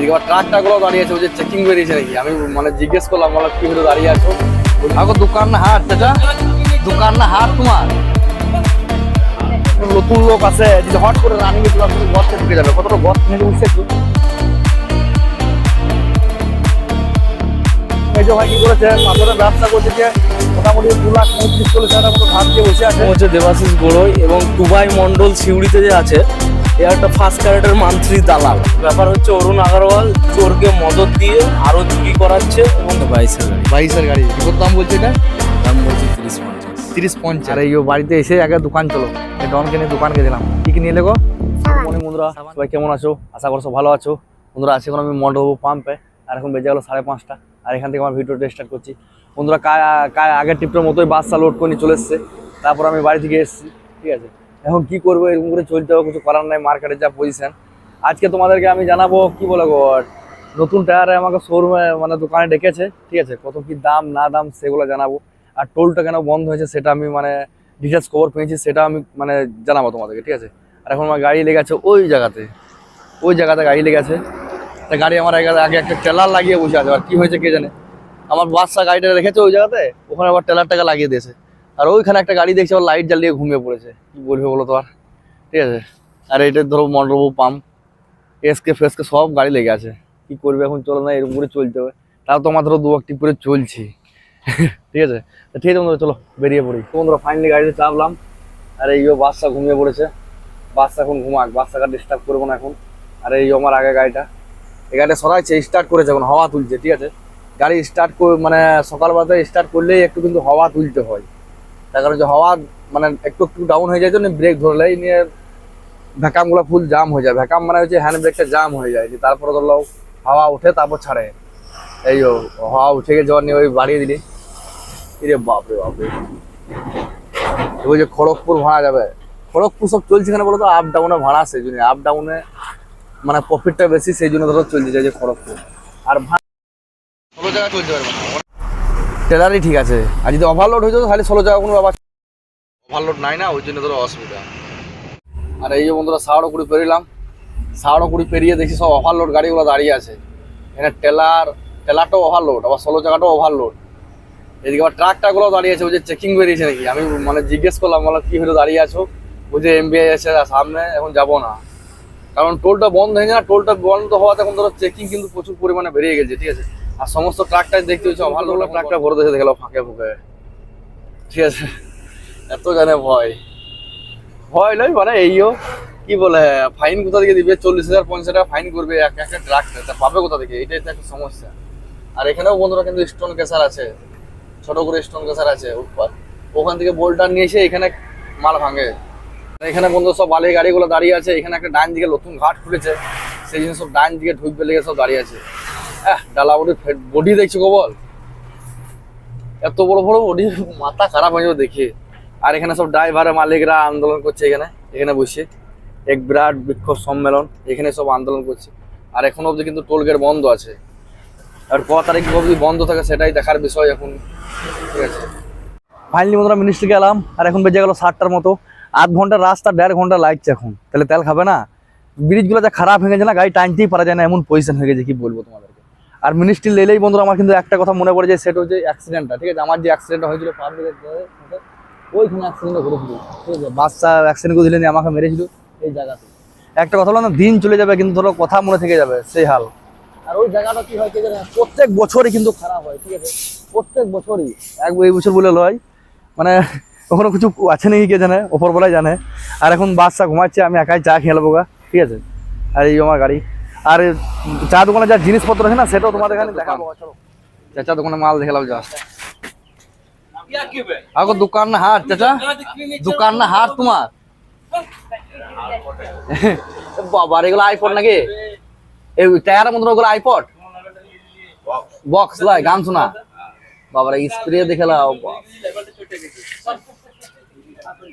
এদিকে আবার ট্রাকটা গুলো দাঁড়িয়ে আছে ওই যে চেকিং বেরিয়েছে নাকি? আমি মানে জিজ্ঞেস করলাম বলো কি হলো, দাঁড়িয়ে আছো? আগো, দোকান না হাট, চাচা। দোকান না হাট তোমার? নতুন লোক আছে, যদি হট করে রানিং এ তোমার গর্তে ঢুকে যাবে। কতটা গর্ত নিয়ে উঠছে একটু। যে ভাই কি করেছে পাথরের ব্যবসা করতেছে মোটামুটি দু লাখ পঁয়ত্রিশ চল্লিশ হাজার মতো ধার দিয়ে বসে আছে। হচ্ছে দেবাশিস গড়ই এবং টুবাই মন্ডল সিউড়িতে যে আছে একটা ফার্স্ট ক্যারেটের মান্থলি দালাল। ব্যাপার হচ্ছে অরুণ আগরওয়াল চোরকে মদত দিয়ে আরও চুরি করাচ্ছে। এবং বাইশের গাড়ি। বাইশের গাড়ি। কত দাম বলছে এটা? দাম বলছে তিরিশ পঞ্চাশ। তিরিশ পঞ্চাশ। আর এই বাড়িতে এসে আগে দোকান চলো। ডনকে নিয়ে দোকান গেছিলাম। কি কি নিয়ে লেগো মর্নিং বন্ধুরা। সবাই কেমন আছো? আশা করছ ভালো আছো। বন্ধুরা আজকে এখন আমি মন্ডপ পাম্পে আর এখন বেজে গেলো সাড়ে পাঁচটা। আর এখান থেকে আমার ভিডিওটা স্টার্ট করছি। বন্ধুরা কায় কায় আগের টিপটার মতোই বাসটা লোড করে নিয়ে চলে এসছে। তারপর আমি বাড়ি থেকে এসেছি। ঠিক আছে? এখন কি করব, এরকম করে চলতে হবে, কিছু করার নাই মার্কেটের যা পজিশন আজকে তোমাদেরকে আমি জানাব, কি বলে নতুন টায়ারে আমাকে শোরুমে মানে দোকানে ডেকেছে, ঠিক আছে? কত কি দাম, না দাম, সেগুলো জানাব। আর টোলটা কেন বন্ধ হয়েছে, সেটা আমি মানে ডিটেলস খবর পেয়েছি, সেটা আমি মানে জানাব তোমাদেরকে, ঠিক আছে? আর এখন আমার গাড়ি লেগেছে ওই জায়গাতে ওই জায়গাতে গাড়ি লেগেছে তা গাড়ি আমার আগে একটা ট্রেলার লাগিয়ে বসে আছে, আর কি হয়েছে কে জানে? আমার বাচ্চা গাড়িটা রেখেছে ওই জায়গাতে, ওখানে আবার ট্রেলারটাকে লাগিয়ে দিয়েছে। আর ওইখানে একটা গাড়ি দেখছি, আবার লাইট জ্বালিয়ে ঘুমিয়ে পড়েছে। কি বলবে বলো তো আর? ঠিক আছে? আর এটা ধরো মন্ডবু পাম্প এসকে ফেসকে সব গাড়ি লেগে আছে। কি করবে এখন চলো না, এরকম করে চলতে হবে। তাও তো আমার ধরো দু একটি করে চলছি। ঠিক আছে? ঠিক আছে বন্ধুরা, চলো বেরিয়ে পড়ি। বন্ধুরা ফাইনালি গাড়িতে চাপলাম। আর এই বাচ্চা ঘুমিয়ে পড়েছে। বাচ্চা এখন ঘুমাক, বাচ্চাকে ডিস্টার্ব করব না এখন। আর এই আমার আগে গাড়িটা। এই গাড়িটা সরাইছে স্টার্ট করেছে এখন, হাওয়া তুলছে, ঠিক আছে? গাড়ি স্টার্ট মানে সকালবেলাতে স্টার্ট করলেই একটু কিন্তু হাওয়া তুলতে হয়। তার কারণ হাওয়া মানে একটু একটু ডাউন হয়ে যায় তো ব্রেক ধরলেই নিয়ে ভ্যাকামগুলো ফুল জাম হয়ে যায়। ভ্যাকাম মানে হচ্ছে হ্যান্ড ব্রেকটা জাম হয়ে যায়। তারপরে ধরলো হাওয়া উঠে, তারপর ছাড়ে। এই হাওয়া উঠে গিয়ে জল নিয়ে ওই বাড়িয়ে দিলি। ইরে বাপরে বাপরে। ওই যে খড়গপুর ভাড়া যাবে। খড়গপুর সব চলছে কেন বলো তো আপ ডাউনে ভাড়া সেই জন্য। আপ ডাউনে মানে প্রফিটটা বেশি, সেই জন্য ধরো চলছে যে খড়গপুর। আর ভাড়া ষোলো জায়গা চলতে পারবে। না টেলারই ঠিক আছে। আর যদি ওভারলোড হয়ে যেত তাহলে ষোলো জায়গা কোনো ব্যাপার ওভারলোড নাই না ওই জন্য ধরো অসুবিধা। আর এই যে বন্ধুরা সাড়ো কুড়ি পেরিলাম। সাড়ো কুড়ি পেরিয়ে দেখি সব ওভারলোড গাড়িগুলো দাঁড়িয়ে আছে। এখানে টেলার টেলারটাও ওভারলোড আবার ষোলো জায়গাটাও ওভারলোড এদিকে আবার ট্রাকটাগুলো দাঁড়িয়ে আছে ওই যে চেকিং বেরিয়েছে নাকি? আমি মানে জিজ্ঞেস করলাম বলো কি হলো দাঁড়িয়ে আছো? ওই যে এমবিআই আছে সামনে এখন যাব না। কারণ টোলটা বন্ধ হয়ে যায় না টোলটা বন্ধ হওয়াতে এখন ধরো চেকিং কিন্তু প্রচুর পরিমাণে বেরিয়ে গেছে ঠিক আছে? আর সমস্ত ট্রাকটাই দেখতে হচ্ছে ওভারলোড ট্রাকটা ভরে দেখে দেখলাম ফাঁকে ফুঁকে। ঠিক আছে। এত জানে ভয়। ভয় নয় মানে এইও কি বলে ফাইন কোথা থেকে দিবে? চল্লিশ হাজার পঞ্চাশ টাকা ফাইন করবে এক একটা ট্রাক তা পাবে কোথা থেকে? এটাই তো একটা সমস্যা। আর এখানেও বন্ধুরা কিন্তু স্টোন কেসার আছে। ছোট করে স্টোন কেসার আছে উৎপাদ ওখান থেকে বোল্টার নিয়ে এসে এখানে মাল ভাঙে। এখানে বন্ধু সব বালি গাড়িগুলো দাঁড়িয়ে আছে। এখানে একটা ডান দিকে নতুন ঘাট খুলেছে। সেই জন্য সব ডান দিকে ঢুকবে লেগে সব দাঁড়িয়ে আছে। বডি দেখছ গো বল এত বড় বড় বডি, মাথা খারাপ হয়ে দেখে। আর এখানে সব ড্রাইভারের মালিকরা আন্দোলন করছে এখানে এখানে বসে। এক বিরাট বিক্ষোভ সম্মেলন, এখানে সব আন্দোলন করছে। আর এখন অবধি কিন্তু টোল গেট বন্ধ আছে। আর ক তারিখ অবধি বন্ধ থাকে সেটাই দেখার বিষয় এখন। ঠিক আছে? ফাইনালি বন্ধুরা মিনিস্ট্রি গেলাম আর এখন বেজে গেল সাতটার মতো। আধ ঘণ্টার রাস্তা, দেড় ঘণ্টা লাগছে এখন। তাহলে তেল খাবে না? ব্রিজগুলো যা খারাপ হয়ে গেছে না, গাড়ি টানতেই পারা যায় না, এমন পজিশন হয়ে গেছে, কি বলব তোমাদেরকে আর মিনিস্ট্রি লেলেই বন্ধুরা আমার কিন্তু একটা কথা মনে পড়ে যায়, সেটা হচ্ছে অ্যাক্সিডেন্টটা ঠিক আছে? আমার যে অ্যাক্সিডেন্টটা হয়েছিল পাবলিকের ওইখানে অ্যাক্সিডেন্টটা ঘটেছিল ঠিক আছে? বাচ্চা অ্যাক্সিডেন্ট করে দিলেন, আমাকে মেরেছিল এই জায়গাতে। একটা কথা না, দিন চলে যাবে, কিন্তু ধরো কথা মনে থেকে যাবে, সেই হাল। আর ওই জায়গাটা কি হয় প্রত্যেক বছরই কিন্তু খারাপ হয়, ঠিক আছে? প্রত্যেক বছরই, এক এই বছর বলে লয় মানে কখনো কিছু আছে নাকি কে জানে ওপরবেলায় জানে। আর এখন বাচ্চা ঘুমাচ্ছে, আমি একাই চা খেয়ে নেব ঠিক আছে? আর এই আমার গাড়ি। আর চা দোকানে যা জিনিসপত্র আছে না সেটাও তোমাদের এখানে দেখাবো। চলো চাচা দোকানে মাল দেখালাম যা। আগো দোকান না হাট চাচা? দোকান না হাট তোমার? বাবার এগুলো আইপড নাকি? এই টায়ারের ওগুলো আইপড বক্স লাই গান শোনা। বাবার স্প্রে দেখে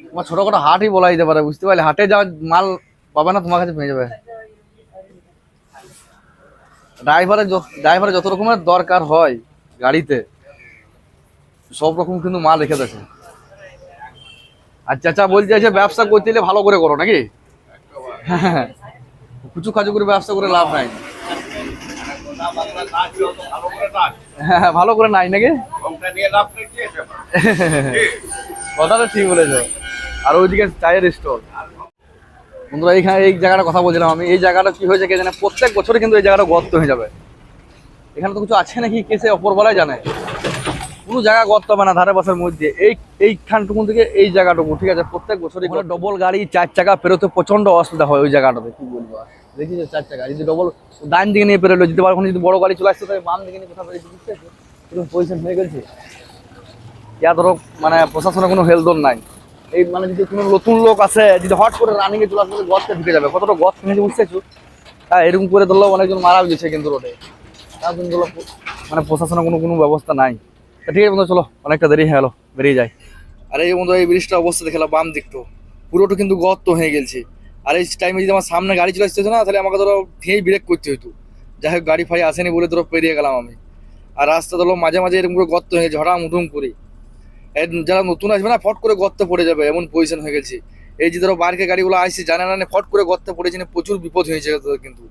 তোমার ছোটখাটো হাটই বলা যেতে পারে বুঝতে পারলে হাটে যাওয়া মাল পাবে না তোমার কাছে পেয়ে যাবে। ড্রাইভারের ড্রাইভারের যত রকমের দরকার হয় গাড়িতে, সব রকম কিন্তু মাল রেখে দেছে আর চাচা বলছে যে ব্যবসা করতে গেলে ভালো করে করো নাকি? কুচু খাচু করে ব্যবসা করে লাভ নাই। হ্যাঁ ভালো করে নাই নাকি? কথাটা ঠিক বলেছ। আর ওইদিকে চায়ের স্টল। বন্ধুরা এইখানে এই জায়গাটা কথা বলছিলাম আমি। এই জায়গাটা কি হয়েছে কে জানে প্রত্যেক বছরে কিন্তু এই জায়গাটা গর্ত হয়ে যাবে। এখানে তো কিছু আছে নাকি? কেসে অপরবেলায় জানে? কোনো জায়গা গর্ত হবে না ধারে পাশের মধ্যে। এই এইখানটুকু থেকে এই জায়গাটুকু ঠিক আছে? প্রত্যেক বছরই ডবল গাড়ি চার চাকা পেরোতে প্রচণ্ড অসুবিধা হয় ওই জায়গাটাতে। কি বলব দেখি যে চার চাকা যদি ডবল ডান দিকে নিয়ে পেরোলো যদি পারো যদি বড় গাড়ি চলে আসতো তাহলে বাম দিকে নিয়ে কোথাও পেরেছি? বুঝতে পজিশন হয়ে গেছে। ইয়া ধরো মানে প্রশাসনের কোনো হেলদোল নাই। এই মানে যদি কোনো নতুন লোক আছে যদি হট করে রানিং এ চলে আসলে গর্তে ঢুকে যাবে। কতটা গর্ত ভেঙে বুঝতেছো? হ্যাঁ এরকম করে ধরলো অনেকজন মারা গেছে কিন্তু রোডে তার জন্য মানে প্রশাসনের কোনো কোনো ব্যবস্থা নাই। ঠিক আছে বন্ধু, চলো, অনেকটা দেরি হয়ে গেলো, বেরিয়ে যাই। আর এই বন্ধু, এই ব্রিজটা অবস্থা দেখলাম বাম দিকটো পুরোটা কিন্তু গর্ত হয়ে গেছে। আর এই টাইমে যদি আমার সামনে গাড়ি চলে আসতে না, তাহলে আমাকে ধরো ঠিকই ব্রেক করতে হতো যাই হোক, গাড়ি ফাড়ি আসেনি বলে ধরো পেরিয়ে গেলাম আমি। আর রাস্তা ধরো মাঝে মাঝে এরকম করে গর্ত হয়ে গেছে হঠাৎ মুঠুম করে। যারা নতুন আসবে না, ফট করে গর্তে পড়ে যাবে, এমন পজিশন হয়ে গেছে। এই যে ধরো বাইরে গাড়িগুলো আসছে জানে না, ফট করে গর্তে পড়েছে না প্রচুর বিপদ হয়েছে কিন্তু।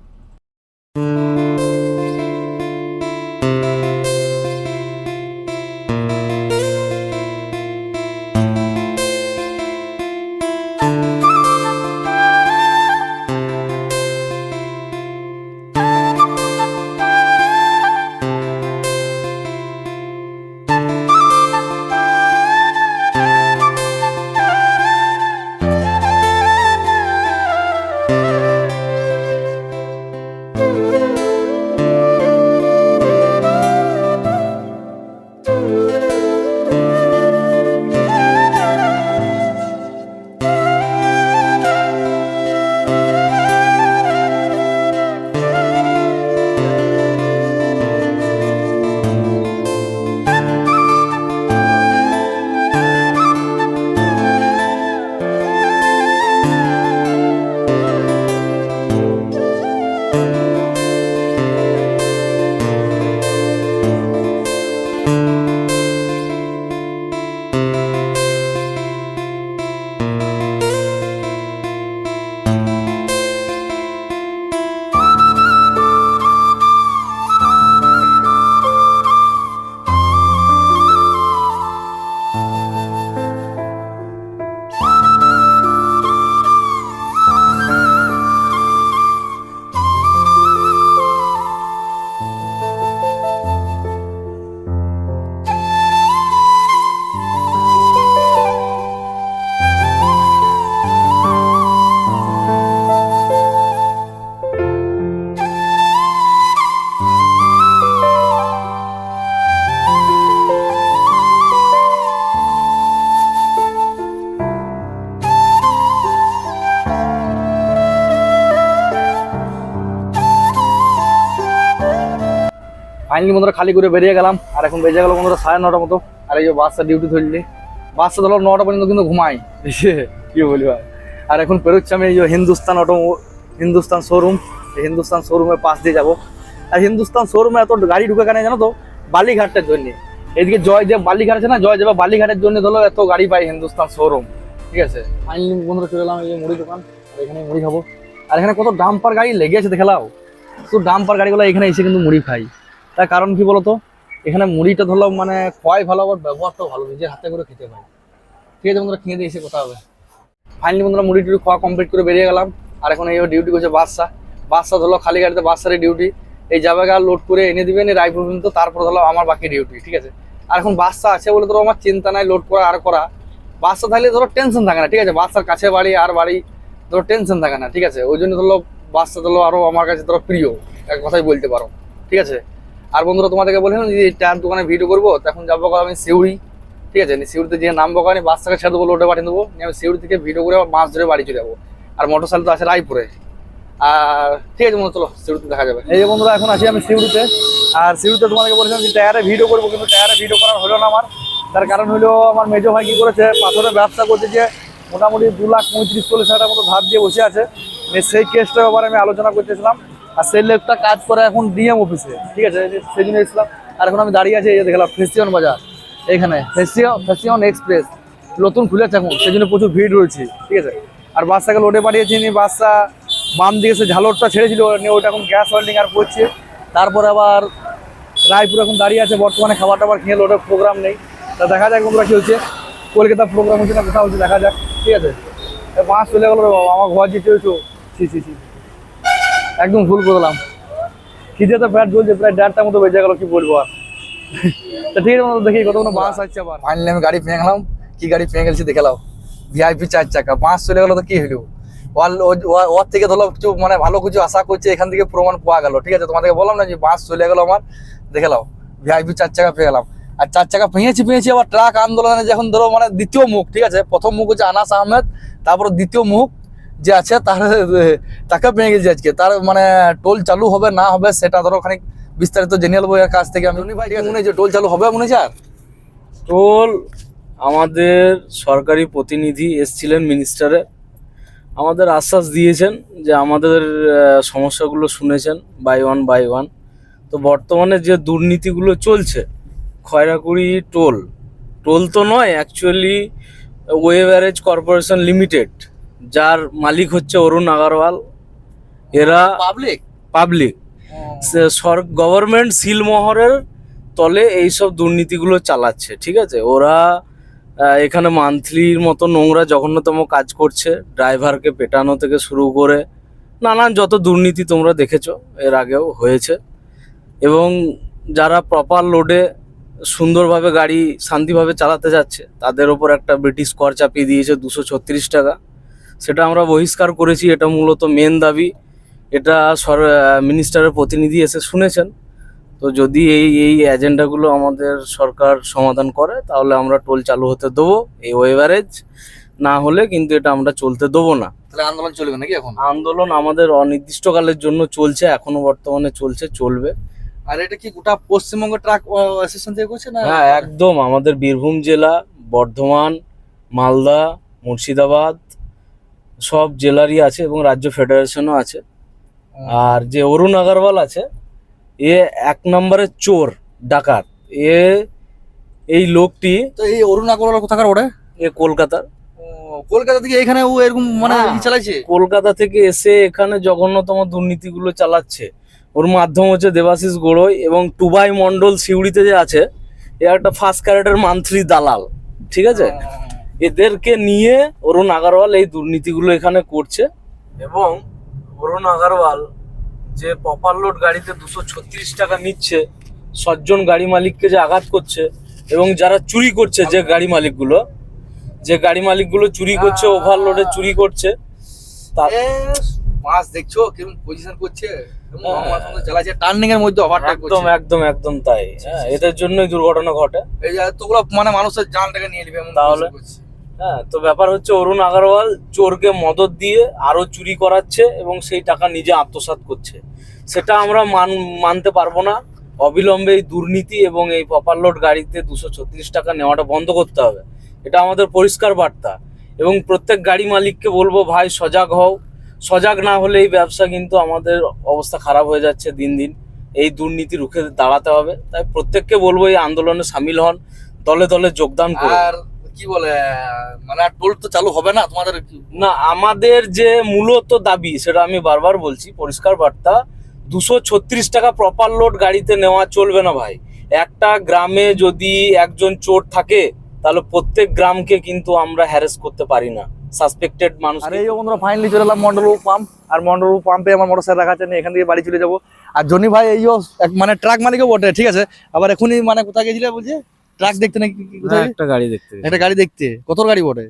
ফাইনালি বন্ধুরা খালি করে বেরিয়ে গেলাম। আর এখন বেজে গেল বন্ধুরা সাড়ে নটার মতো। আর এই যে বাসটা ডিউটি ধরলি। বাসটা ধরো নটা পর্যন্ত কিন্তু ঘুমাই। কি বলি আর। আর এখন পেরোচ্ছি আমি এই যে হিন্দুস্তান অটো, হিন্দুস্তান শোরুম হিন্দুস্তান শোরুমের পাশ দিয়ে যাব। আর হিন্দুস্তান শোরুমে এত গাড়ি ঢুকে কেন জানো তো? বালিঘাটের জন্য। এদিকে জয়দেব বালিঘাট আছে না, জয় জয়দেব বালিঘাটের জন্য ধরো এত গাড়ি পাই হিন্দুস্তান শোরুম ঠিক আছে? ফাইনালি বন্ধুরা চলে এলাম এই যে মুড়ি দোকান। আর এখানে মুড়ি খাব। আর এখানে কত ডাম্পার গাড়ি লেগে আছে, দেখলাও। শুধু ডাম্পার গাড়িগুলো এখানে এসে কিন্তু মুড়ি খাই। তার কারণ কি বলতো? এখানে মুড়িটা ধরলাম মানে খোয়াই ভালো, আবার ব্যবহারটাও ভালো, নিজের হাতে করে খেতে পাই ঠিক আছে বন্ধুরা খেয়ে দিয়ে এসে হবে। ফাইনালি বন্ধুরা, মুড়ি টুড়ি খাওয়া কমপ্লিট করে বেরিয়ে গেলাম। আর এখন এই ডিউটি করছে বাদশা। বাদশা ধরলো খালি গাড়িতে বাদশারের ডিউটি এই যাবে গা লোড করে এনে দিবেন রায়পুর পর্যন্ত, তারপর ধরো আমার বাকি ডিউটি ঠিক আছে? আর এখন বাদশা আছে বলে ধরো আমার চিন্তা নাই লোড করা, আর করা। বাদশা থাকলে ধরো টেনশন থাকে না, ঠিক আছে? বাদশার কাছে বাড়ি, আর বাড়ি, ধরো টেনশন থাকে না, ঠিক আছে? ওই জন্য ধরো বাদশা ধরো আরও আমার কাছে ধরো প্রিয়, এক কথাই বলতে পারো, ঠিক আছে? আর বন্ধুরা, তোমাদেরকে বলছিলাম যে টায়ার দোকানে ভিডিও করব তখন যাব আমি সিউড়ি, ঠিক আছে? সিউড়িতে যে নামবো আমি বাচ্চাকে ছেড়ে দেবো, লোডে পাঠিয়ে দেবো আমি সিউড়ি থেকে ভিডিও করে মাছ ধরে বাড়ি চলে যাব। আর মোটর সাইকেল তো আছে রায়পুরে। আর ঠিক আছে বন্ধু, চলো সিউড়িতে দেখা যাবে। এই যে বন্ধুরা, এখন আছি আমি সিউড়িতে। আর সিউড়িতে তোমাদেরকে বলেছিলাম যে টায়ারে ভিডিও করব, কিন্তু টায়ারে ভিডিও করা হলো না আমার। তার কারণ হলো আমার মেজো ভাই কি করেছে, পাথরের ব্যবসা করছে যে মোটামুটি দু লাখ পঁয়ত্রিশ চল্লিশ হাজার মতো ধার দিয়ে বসে আছে। সেই কেসটার ব্যাপারে আমি আলোচনা করতেছিলাম। আর সেই লোকটা কাজ করে এখন ডিএম অফিসে ঠিক আছে যে সেই জন্য এসেছিলাম। আর এখন আমি দাঁড়িয়ে আছি এই যে দেখলাম ফেসিয়ন বাজার। এখানে ফেসিয়ন ফেসিয়ন এক্সপ্রেস নতুন খুলেছে এখন সেই জন্য প্রচুর ভিড় রয়েছে। ঠিক আছে? আর বাচ্চাকে লোডে পাঠিয়েছি নি বাচ্চা বাম দিকে সে ঝালরটা ছেড়েছিল, নিয়ে ওটা এখন গ্যাস ওয়েল্ডিং আর করছে। তারপরে আবার রায়পুর এখন দাঁড়িয়ে আছে, বর্তমানে খাবার টাবার খেয়ে ওটার প্রোগ্রাম নেই। তা দেখা যাক বন্ধুরা কি হচ্ছে। কলকাতা প্রোগ্রাম হচ্ছে না, কোথাও হচ্ছে, দেখা যাক। ঠিক আছে? মাস চলে গেল বাবা, আমার ঘর যেতে হয়েছো ছি ছি ছি। একদম ভুল করলাম খিদে তো প্যাট জ্বলছে, প্রায় দেড়টার মতো বেজে গেল, কি বলব আর? তা ঠিক আছে দেখি কত কোনো বাস আসছে আবার। ফাইনালি আমি গাড়ি পেয়ে গেলাম, কি গাড়ি পেয়ে গেছি দেখে নাও। ভিআইপি চার চাকা, বাস চলে গেলো তো কি হলো? ওর থেকে ধরো কিছু মানে ভালো কিছু আশা করছে, এখান থেকে প্রমাণ পাওয়া গেল, ঠিক আছে? তোমাদেরকে বললাম না যে বাস চলে গেলো আমার, দেখে নাও ভিআইপি চার চাকা পেয়ে গেলাম। আর চার চাকা পেয়েছি পেয়েছি আবার ট্রাক আন্দোলনে যখন ধরো মানে দ্বিতীয় মুখ, ঠিক আছে? প্রথম মুখ হচ্ছে আনাস আহমেদ, তারপর দ্বিতীয় মুখ যে আছে তার তাকে পেয়ে গেছে আজকে। তার মানে টোল চালু হবে না হবে সেটা ধরো খানিক বিস্তারিত জেনে নেব এর কাছ থেকে আমি। ভাই মনে হচ্ছে টোল চালু হবে মনে আর টোল আমাদের সরকারি প্রতিনিধি এসছিলেন মিনিস্টারে আমাদের আশ্বাস দিয়েছেন যে আমাদের সমস্যাগুলো শুনেছেন বাই ওয়ান বাই ওয়ান তো বর্তমানে যে দুর্নীতিগুলো চলছে খয়রাকুড়ি টোল টোল তো নয় actually way barrage corporation limited যার মালিক হচ্ছে অরুণ আগারওয়াল। এরা পাবলিক? পাবলিক। গভর্নমেন্ট সিলমোহরের তলে এইসব দুর্নীতিগুলো চালাচ্ছে ঠিক আছে? ওরা এখানে মান্থলির মতো নোংরা জঘন্যতম কাজ করছে ড্রাইভারকে পেটানো থেকে শুরু করে নানান যত দুর্নীতি তোমরা দেখেছ এর আগেও হয়েছে। এবং যারা প্রপার লোডে সুন্দরভাবে গাড়ি শান্তিভাবে চালাতে যাচ্ছে তাদের ওপর একটা ব্রিটিশ কর চাপিয়ে দিয়েছে দুশো ছত্রিশ টাকা। সেটা আমরা বহিষ্কার করেছি এটা মূলত মেন দাবি। এটা সর মিনিস্টারের প্রতিনিধি এসে শুনেছেন। তো যদি এই এই এজেন্ডাগুলো আমাদের সরকার সমাধান করে তাহলে আমরা টোল চালু হতে দেবো এই ওয়েভারেজ না হলে কিন্তু এটা আমরা চলতে দেবো না। তাহলে আন্দোলন চলবে নাকি এখন? আন্দোলন আমাদের অনির্দিষ্টকালের জন্য চলছে এখনও বর্তমানে চলছে চলবে। আর এটা কি গোটা পশ্চিমবঙ্গ ট্রাক অ্যাসোসিয়েশন থেকে করছে না? হ্যাঁ একদম। আমাদের বীরভূম জেলা বর্ধমান মালদা মুর্শিদাবাদ সব জেলারই আছে এবং রাজ্য ফেডারেশনও আছে। আর যে অরুণ আগরওয়াল আছে এ এক নম্বরের চোর ডাকাত। এ এই লোকটি তো এই অরুণ আগরওয়ালা কোথাকার ওটা? এ কলকাতার। কলকাতা থেকে এখানে ও এরকম মানে হ্যাঁ। ই চালাইছে? কলকাতা থেকে এসে এখানে জঘন্যতম দুর্নীতিগুলো চালাচ্ছে। ওর মাধ্যম হচ্ছে দেবাশিস গড়ই এবং টুবাই মন্ডল সিউড়িতে যে আছে এ একটা ফার্স্ট ক্যারেটের মান্থলি দালাল। ঠিক আছে? এদেরকে নিয়ে অরুণ আগারওয়াল এই দুর্নীতিগুলো এখানে করছে। এবং অরুণ আগারওয়াল যে প্রপার লোড গাড়িতে দুশো ছত্রিশ টাকা নিচ্ছে সজ্জন গাড়ি মালিককে যে আঘাত করছে এবং যারা চুরি করছে যে গাড়ি মালিকগুলো যে গাড়ি মালিকগুলো চুরি করছে ওভারলোডে চুরি করছে মাছ দেখছ কীরকম পজিশন করছে? কেমন হ্যাঁ। টার্নিং এর মধ্যে ওভারটেক একদম একদম একদম তাই। হ্যাঁ এদের জন্যই দুর্ঘটনা ঘটে। এই এতগুলো মানে মানুষের জানটাকে নিয়ে নিবে তাহলে? হ্যাঁ তো ব্যাপার হচ্ছে অরুণ আগারওয়াল চোরকে মদত দিয়ে আরও চুরি করাচ্ছে এবং সেই টাকা নিজে আত্মসাৎ করছে। সেটা আমরা মান, মানতে পারব না। অবিলম্বে এই দুর্নীতি এবং এই প্রপারলোড গাড়িতে দুশো ছত্রিশ টাকা নেওয়াটা বন্ধ করতে হবে। এটা আমাদের পরিষ্কার বার্তা। এবং প্রত্যেক গাড়ি মালিককে বলব, ভাই, সজাগ হও। সজাগ না হলে এই ব্যবসা কিন্তু আমাদের অবস্থা খারাপ হয়ে যাচ্ছে দিন দিন। এই দুর্নীতি রুখে দাঁড়াতে হবে। তাই প্রত্যেককে বলব, এই আন্দোলনে সামিল হন। দলে দলে যোগদান করুন। কি বলে মানে আর টোল তো চালু হবে না তোমাদের? না আমাদের যে মূলত দাবি সেটা আমি বারবার বলছি পরিষ্কার বার্তা দুশো ছত্রিশ টাকা প্রপার লোড গাড়িতে নেওয়া চলবে না ভাই। একটা গ্রামে যদি একজন চোর থাকে তাহলে প্রত্যেক গ্রামকে কিন্তু আমরা হ্যারেস করতে পারি না। সাসপেক্টেড মানুষ আর এই বন্ধুরা ফাইনালি চলে এলাম মন্ডল পাম্প আর মন্ডল পাম্পে আমার মোটর সাইকেল রাখা আছে এখান থেকে বাড়ি চলে যাব। আর জনি ভাই এই এক মানে ট্রাক মালিকও বটে ঠিক আছে? আবার এখনই মানে কোথায় গেছিলে বলছে? ট্রাক দেখতে নাকি কোথায়? একটা গাড়ি দেখতে একটা গাড়ি দেখতে। কত গাড়ি বটে?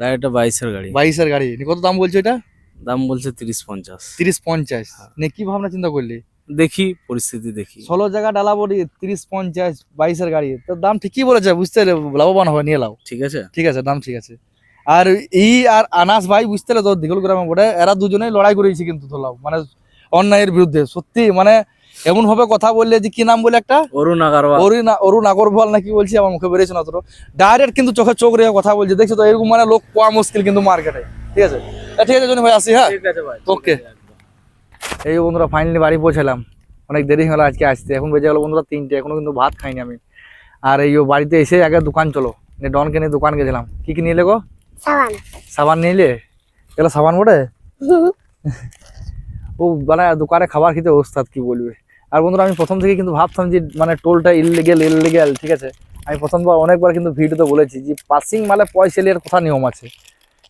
গাড়িটা বাইশের গাড়ি। বাইশের গাড়ি। নিয়ে কত দাম বলছো এটা? দাম বলছে তিরিশ পঞ্চাশ। তিরিশ পঞ্চাশ। নিয়ে কি ভাবনা চিন্তা করলি? দেখি পরিস্থিতি দেখি। ষোলো জায়গা ডালা বডি তিরিশ পঞ্চাশ বাইশের গাড়ি। তো দাম ঠিকই বলেছে বুঝতে পেরে লাভবান হবে নিয়ে লাও। ঠিক আছে? ঠিক আছে দাম ঠিক আছে। আর এই আর আনাস ভাই বুঝতে পেরে তো দিগল গ্রামে বটে এরা দুজনেই লড়াই করেছে কিন্তু ধরলাম মানে অন্যায়ের বিরুদ্ধে সত্যি মানে এমন ভাবে কথা বললে যে কি নাম বলে একটা? অরুণ আগারওয়াল। অরুণ অরুণ আগরওয়াল নাকি বলছি আমার মুখে বেরিয়েছে না তোর ডাইরেক্ট কিন্তু চোখে চোখ রেখে কথা বলছে। দেখছ তো এরকম মানে লোক পাওয়া মুশকিল কিন্তু মার্কেটে ঠিক আছে? ঠিক আছে জনি ভাই আসি হ্যাঁ? ঠিক আছে ভাই ওকে এই বন্ধুরা ফাইনালি বাড়ি পৌঁছালাম। অনেক দেরি হলো আজকে আসতে। এখন বেজে গেলো বন্ধুরা তিনটে এখনও কিন্তু ভাত খাইনি আমি। আর এই ও বাড়িতে এসে আগে দোকান চলো। নিয়ে ডনকে নিয়ে দোকান গেছিলাম। কি কি নিয়ে গো? সাবান। সাবান নিলে? এগুলো সাবান বটে? ও মানে দোকানে খাবার খেতে ওস্তাদ কি বলবে? আর বন্ধুরা আমি প্রথম থেকে কিন্তু ভাবতাম যে মানে টোলটা ইলিগেল ইললিগেল ঠিক আছে? আমি প্রথমবার অনেকবার কিন্তু ভিডিওতে বলেছি যে পাসিং মানে পয়সা লিয়ার কথা নিয়ম আছে।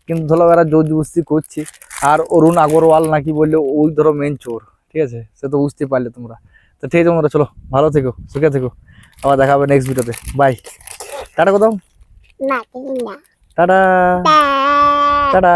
কিন্তু ধরো এরা জোর জবস্তি করছি। আর অরুণ আগরওয়াল নাকি বললে ওই ধরো মেন চোর ঠিক আছে? সে তো বুঝতে পারলে তোমরা। তো ঠিক আছে তোমরা চলো ভালো থেকো সুখে থেকো। আবার দেখা হবে নেক্সট ভিডিওতে বাই টাটা কোথাও টাটা। টাটা.